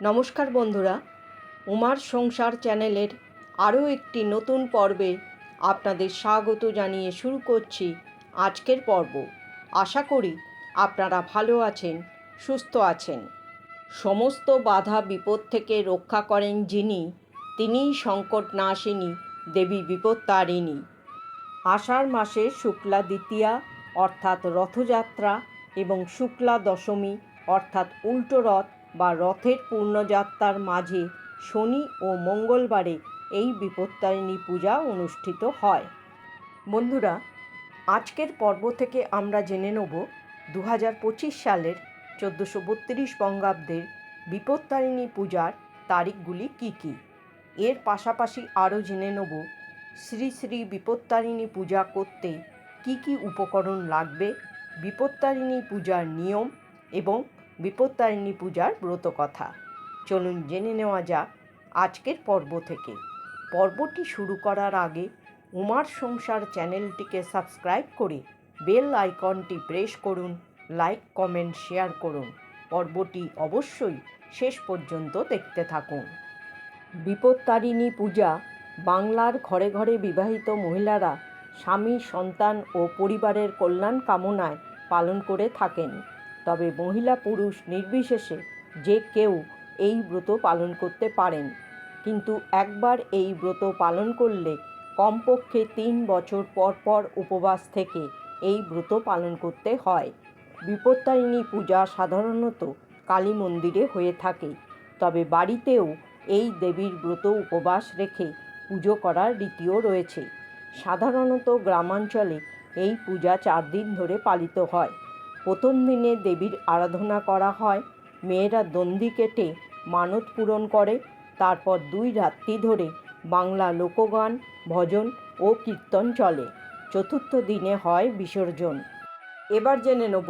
নমস্কার বন্ধুরা, উমার সংসার চ্যানেলের আরও একটি নতুন পর্বে আপনাদের স্বাগত জানিয়ে শুরু করছি আজকের পর্ব। আশা করি আপনারা ভালো আছেন, সুস্থ আছেন। সমস্ত বাধা বিপদ থেকে রক্ষা করেন যিনি, তিনিই সংকট নাশিনী দেবী বিপত্তারিণী। আষাঢ় মাসের শুক্লা দ্বিতীয়া, অর্থাৎ রথযাত্রা এবং শুক্লা দশমী, অর্থাৎ উল্টো রথ বা রথের পূর্ণযাত্রার মাঝে শনি ও মঙ্গলবারে এই বিপত্তারিণী পূজা অনুষ্ঠিত হয়। বন্ধুরা, আজকের পর্ব থেকে আমরা জেনে নেব দু হাজার পঁচিশ সালের চোদ্দোশো বত্রিশ বঙ্গাব্দের বিপত্তারিণী পূজার তারিখগুলি কী কী? এর পাশাপাশি আরও জেনে নেব শ্রী শ্রী বিপত্তারিণী পূজা করতে কি কি উপকরণ লাগবে, বিপত্তারিণী পূজার নিয়ম এবং বিপত্তারিণী পূজার ব্রত কথা। চলুন জেনে নেওয়া যাক আজকের পর্ব থেকে। পর্বটি শুরু করার আগে উমার সংসার চ্যানেলটিকে সাবস্ক্রাইব করে বেল আইকনটি প্রেস করুন, লাইক, কমেন্ট, শেয়ার করুন। পর্বটি অবশ্যই শেষ পর্যন্ত দেখতে থাকুন। বিপত্তারিণী পূজা বাংলার ঘরে ঘরে বিবাহিত মহিলারা স্বামী, সন্তান ও পরিবারের কল্যাণ কামনায় পালন করে থাকেন। তবে মহিলা পুরুষ নির্বিশেষে যে কেউ এই ব্রত পালন করতে পারেন। কিন্তু একবার এই ব্রত পালন করলে কমপক্ষে তিন বছর পর পর উপবাস থেকে এই ব্রত পালন করতে হয়। বিপত্তারিণী পূজা সাধারণত কালী মন্দিরে হয়ে থাকে। তবে বাড়িতেও এই দেবীর ব্রত উপবাস রেখে পুজো করার রীতিও রয়েছে। সাধারণত গ্রামাঞ্চলে এই পূজা চার দিন ধরে পালিত হয়। প্রথম দিনে দেবীর আরাধনা করা হয়। মেয়েরা দন্দি কেটে মানত পূরণ করে। তারপর দুই রাত্রি ধরে বাংলা লোকগান, ভজন ও কীর্তন চলে। চতুর্থ দিনে হয় বিসর্জন। এবার জেনে নেব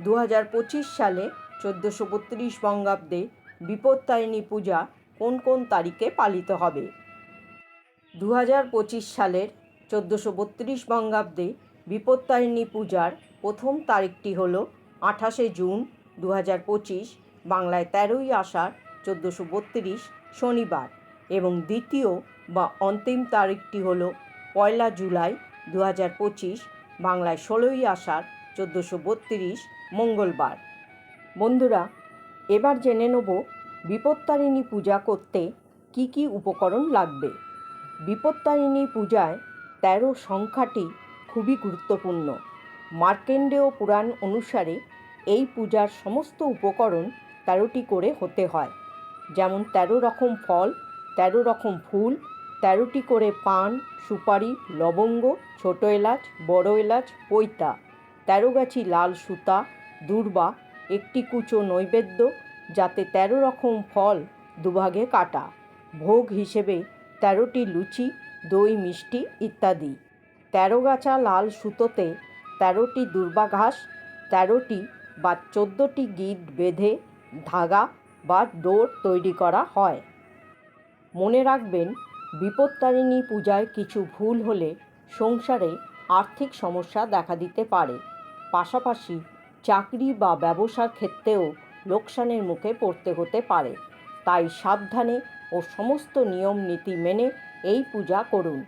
দু হাজার পঁচিশ সালে চোদ্দোশো বত্রিশ বঙ্গাব্দে বিপত্তারিণী পূজা কোন কোন তারিখে পালিত হবে? দু হাজার পঁচিশ সালের চোদ্দোশো বত্রিশ বঙ্গাব্দে বিপত্তারিণী পূজার প্রথম তারিখটি হল আঠাশে জুন দু হাজার পঁচিশ, বাংলায় তেরোই আষাঢ় চোদ্দোশো বত্রিশ শনিবার এবং দ্বিতীয় বা অন্তিম তারিখটি হল পয়লা জুলাই দু হাজার পঁচিশ, বাংলায় ষোলোই আষাঢ় চোদ্দোশো বত্রিশ মঙ্গলবার। বন্ধুরা, এবার জেনে নেব বিপত্তারিণী পূজা করতে কি কি উপকরণ লাগবে। বিপত্তারিণী পূজায় তেরো সংখ্যাটি খুবই গুরুত্বপূর্ণ। মার্কেন্ডেয় পুরাণ অনুসারে এই পূজার সমস্ত উপকরণ তেরোটি করে হতে হয়। যেমন তেরো রকম ফল, তেরো রকম ফুল, তেরোটি করে পান, সুপারি, লবঙ্গ, ছোট এলাচ, বড় এলাচ পৈতা তেরো গাছি লাল সুতা, দূর্বা, একটি কুচো নৈবেদ্য, যাতে তেরো রকম ফল দুভাগে কাটা। ভোগ হিসেবে তেরোটি লুচি, দই, মিষ্টি ইত্যাদি। তেরো গাছা লাল সুতোতে তেরোটি দুর্বাঘাস, তেরোটি বা চোদ্দোটি গিট বেঁধে ধাগা বা ডোর তৈরি করা হয়। মনে রাখবেন, বিপত্তারিণী পূজায় কিছু ভুল হলে সংসারে আর্থিক সমস্যা দেখা দিতে পারে। পাশাপাশি চাকরি বা ব্যবসার ক্ষেত্রেও লোকসানের মুখে পড়তে হতে পারে। তাই সাবধানে ও সমস্ত নিয়ম নীতি মেনে এই পূজা করুন।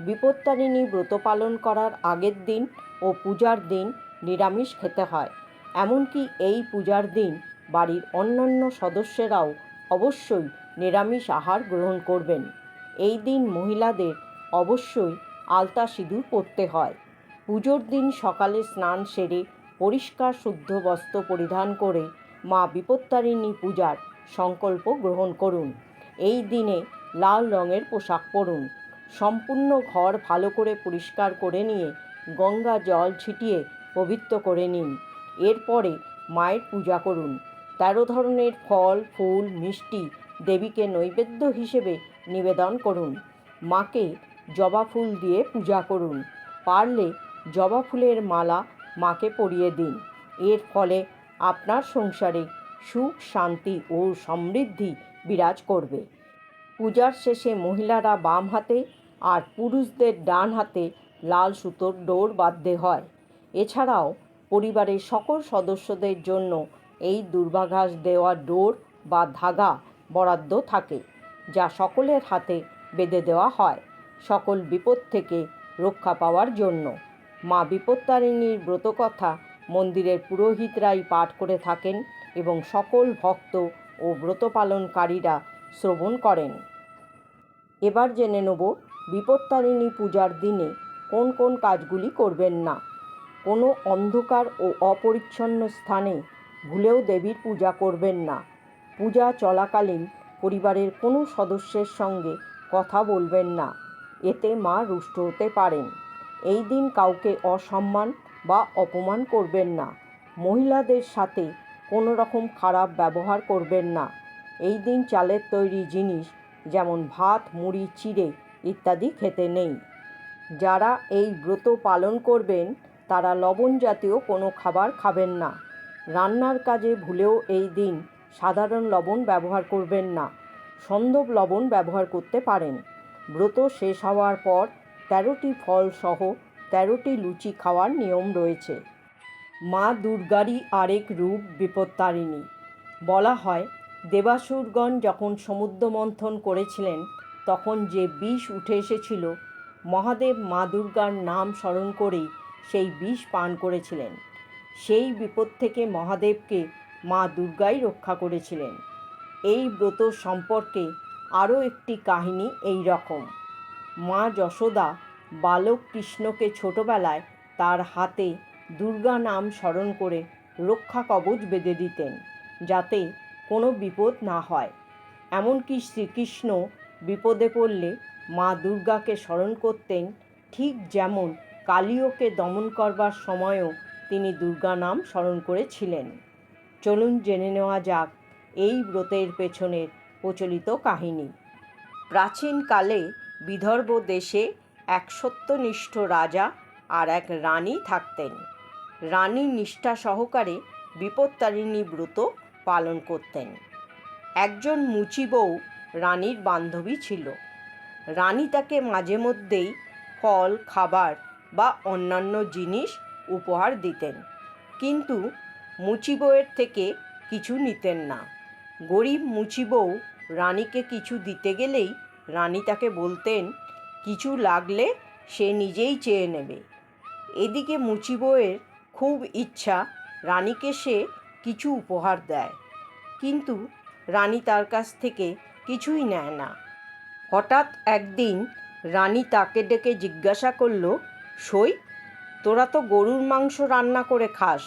বিপত্তারিণী ব্রত পালন করার আগের দিন ও পূজার দিন নিরামিষ খেতে হয়। এমনকি এই পূজার দিন বাড়ির অন্যান্য সদস্যরাও অবশ্যই নিরামিষ আহার গ্রহণ করবেন। এই দিন মহিলাদের অবশ্যই আলতা সিঁদুর পরতে হয়। পুজোর দিন সকালে স্নান সেরে পরিষ্কার শুদ্ধ বস্ত্র পরিধান করে মা বিপত্তারিণী পূজার সংকল্প গ্রহণ করুন। এই দিনে লাল রঙের পোশাক পরুন। সম্পূর্ণ ঘর ভালো করে পরিষ্কার করে নিয়ে গঙ্গা জল ছিটিয়ে পবিত্র করে নিন। এরপরে মায়ের পূজা করুন। তেরো ধরনের ফল, ফুল, মিষ্টি দেবীকে নৈবেদ্য হিসেবে নিবেদন করুন। মাকে জবা ফুল দিয়ে পূজা করুন। পারলে জবা ফুলের মালা মাকে পরিয়ে দিন। এর ফলে আপনার সংসারে সুখ, শান্তি ও সমৃদ্ধি বিরাজ করবে। পূজার শেষে মহিলারা বাম হাতে আর পুরুষদের ডান হাতে লাল সুতোর ডোর বাঁধতে হয়। এছাড়াও পরিবারের সকল সদস্যদের জন্য এই দুর্বাঘাস দেওয়া ডোর বা ধাগা বরাদ্দ থাকে, যা সকলের হাতে বেঁধে দেওয়া হয় সকল বিপদ থেকে রক্ষা পাওয়ার জন্য। মা বিপত্তারিণীর ব্রতকথা মন্দিরের পুরোহিতরাই পাঠ করে থাকেন এবং সকল ভক্ত ও ব্রত পালনকারীরা শ্রবণ করেন। এবার জেনে নেব বিপত্তারিণী পূজার দিনে কোন কোন কাজগুলি করবেন না। কোনো অন্ধকার ও অপরিচ্ছন্ন স্থানে ভুলেও দেবীর পূজা করবেন না। পূজা চলাকালীন পরিবারের কোনো সদস্যের সঙ্গে কথা বলবেন না। এতে মা রুষ্ট হতে পারেন। এই দিন কাউকে অসম্মান বা অপমান করবেন না। মহিলাদের সাথে কোনো রকম খারাপ ব্যবহার করবেন না। এই দিন চালের তৈরি জিনিস যেমন ভাত, মুড়ি, চিড়ে ইত্যাদি খেতে নেই। যারা এই ব্রত পালন করবেন, তারা লবণ জাতীয় কোনো খাবার খাবেন না। রান্নার কাজে ভুলেও এই দিন সাধারণ লবণ ব্যবহার করবেন না। সন্দব লবণ ব্যবহার করতে পারেন। ব্রত শেষ হওয়ার পর তেরোটি ফল সহ তেরোটি লুচি খাওয়ার নিয়ম রয়েছে। মা দুর্গারই আরেক রূপ বিপত্তারিণী। বলা হয়, দেবাসুরগণ যখন সমুদ্র মন্থন করেছিলেন, তখন যে বিষ উঠে এসেছিল মহাদেব মা দুর্গার নাম স্মরণ করেই সেই বিষ পান করেছিলেন। সেই বিপদ থেকে মহাদেবকে মা দুর্গাই রক্ষা করেছিলেন। এই ব্রত সম্পর্কে আরও একটি কাহিনী এই রকম। মা যশোদা বালক কৃষ্ণকে ছোটবেলায় তার হাতে দুর্গা নাম স্মরণ করে রক্ষা কবচ বেঁধে দিতেন, যাতে কোনো বিপদ না হয়। এমনকি শ্রীকৃষ্ণ বিপদে পড়লে মা দুর্গাকে স্মরণ করতেন ঠিক যেমন কালীয়কে দমন করবার সময়ও তিনি দুর্গা নাম স্মরণ করেছিলেন। চলুন জেনে নেওয়া যাক এই ব্রতের পেছনের প্রচলিত কাহিনী। প্রাচীনকালে বিদর্ভ দেশে এক সত্যনিষ্ঠ রাজা আর এক রানী থাকতেন। রানী নিষ্ঠা সহকারে বিপত্তারিণী ব্রত পালন করতেন। একজন মুচি বউ রানীর বান্ধবী ছিল। রানী তাকে মাঝে মধ্যেই ফল, খাবার বা অন্যান্য জিনিস উপহার দিতেন। কিন্তু মুচি বউয়ের থেকে কিছু নিতেন না। গরিব মুচি বউ রানীকে কিছু দিতে গেলেই রানী তাকে বলতেন, কিছু লাগলে সে নিজেই চেয়ে নেবে। এদিকে মুচি বউয়ের খুব ইচ্ছা রানীকে সে কিছু উপহার দেয়। কিন্তু রানী তার কাছ থেকে কিছুই নেয় না। হঠাৎ একদিন রানী তাকে ডেকে জিজ্ঞাসা করল, সই, তোরা তো গরুর মাংস রান্না করে খাস।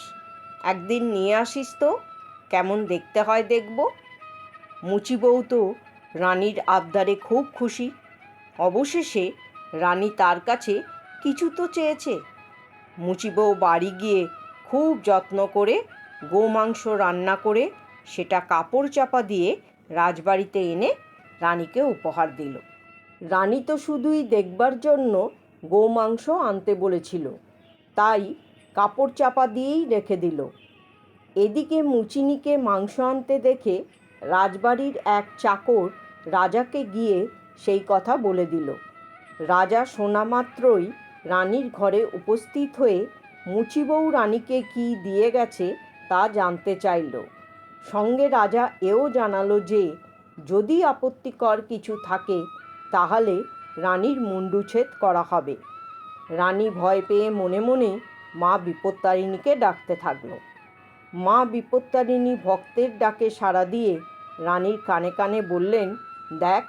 একদিন নিয়ে আসিস তো, কেমন দেখতে হয় দেখব। মুচি বউ তো রানীর আবদারে খুব খুশি। অবশেষে রানী তার কাছে, কিছু তো চেয়েছে। মুচি বউ বাড়ি গিয়ে খুব যত্ন করে গোমাংস রান্না করে সেটা কাপড় চাপা দিয়ে রাজবাড়িতে এনে রানীকে উপহার দিল। রানী তো শুধুই দেখবার জন্য গোমাংস আনতে বলেছিল, তাই কাপড় চাপা দিয়েই রেখে দিল। এদিকে মুচিনিকে মাংস আনতে দেখে রাজবাড়ির এক চাকর রাজাকে গিয়ে সেই কথা বলে দিল। রাজা শোনা মাত্রই রানীর ঘরে উপস্থিত হয়ে মুচিবউ রানীকে কি দিয়ে গেছে তা জানতে চাইল। সঙ্গে রাজা এও জানালো যে যদি আপত্তিকর কিছু থাকে, তাহলে রানীর মুন্ডুচ্ছেদ করা হবে। রানী ভয় পেয়ে মনে মনে মা বিপত্তারিণীকে ডাকতে থাকল। মা বিপত্তারিণী ভক্তের ডাকে সাড়া দিয়ে রানীর কানে কানে বললেন, দেখ,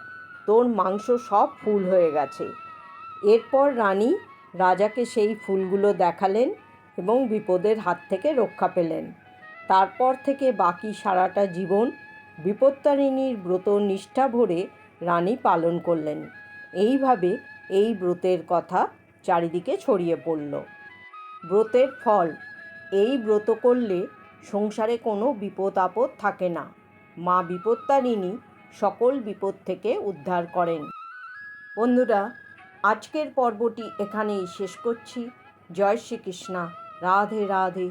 তোর মাংস সব ফুল হয়ে গেছে। এরপর রানী রাজাকে সেই ফুলগুলো দেখালেন এবং বিপদের হাত থেকে রক্ষা পেলেন। তারপর থেকে বাকি সারাটা জীবন বিপত্তারিণীর ব্রত নিষ্ঠা ভরে রানী পালন করলেন। এইভাবে এই ব্রতের কথা চারিদিকে ছড়িয়ে পড়ল। ব্রতের ফল, এই ব্রত করলে সংসারে কোনো বিপদ আপদ থাকে না। মা বিপত্তারিণী সকল বিপদ থেকে উদ্ধার করেন। বন্ধুরা, আজকের পর্বটি এখানেই শেষ করছি। জয় শ্রীকৃষ্ণা। রাধে রাধে।